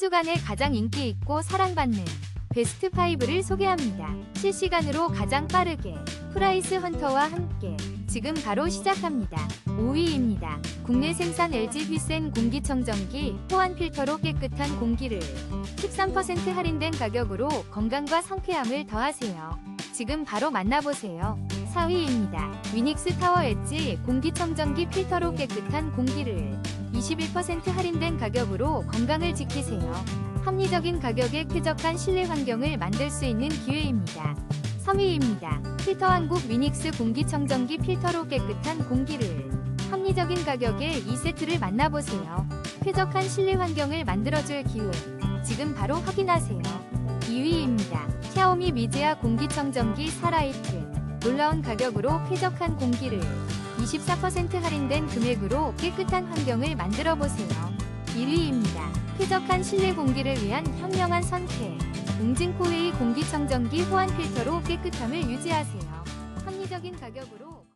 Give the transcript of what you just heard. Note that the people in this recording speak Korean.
주간에 가장 인기 있고 사랑받는 베스트 5를 소개합니다. 실시간으로 가장 빠르게 프라이스 헌터와 함께 지금 바로 시작합니다. 5위입니다. 국내 생산 LG 휘센 공기청정기 호환 필터로 깨끗한 공기를 13% 할인된 가격으로 건강과 상쾌함을 더하세요. 지금 바로 만나보세요. 4위입니다. 위닉스 타워 엣지 공기청정기 필터로 깨끗한 공기를 21% 할인된 가격으로 건강을 지키세요. 합리적인 가격에 쾌적한 실내 환경을 만들 수 있는 기회입니다. 3위입니다. 필터 한국 위닉스 공기청정기 필터로 깨끗한 공기를 합리적인 가격에 2세트를 만나보세요. 쾌적한 실내 환경을 만들어줄 기회. 지금 바로 확인하세요. 2위입니다. 샤오미 미즈야 공기청정기 사라이트. 놀라운 가격으로 쾌적한 공기를 24% 할인된 금액으로 깨끗한 환경을 만들어 보세요. 1위입니다. 쾌적한 실내 공기를 위한 현명한 선택. 웅진코웨이 공기청정기 호환 필터로 깨끗함을 유지하세요. 합리적인 가격으로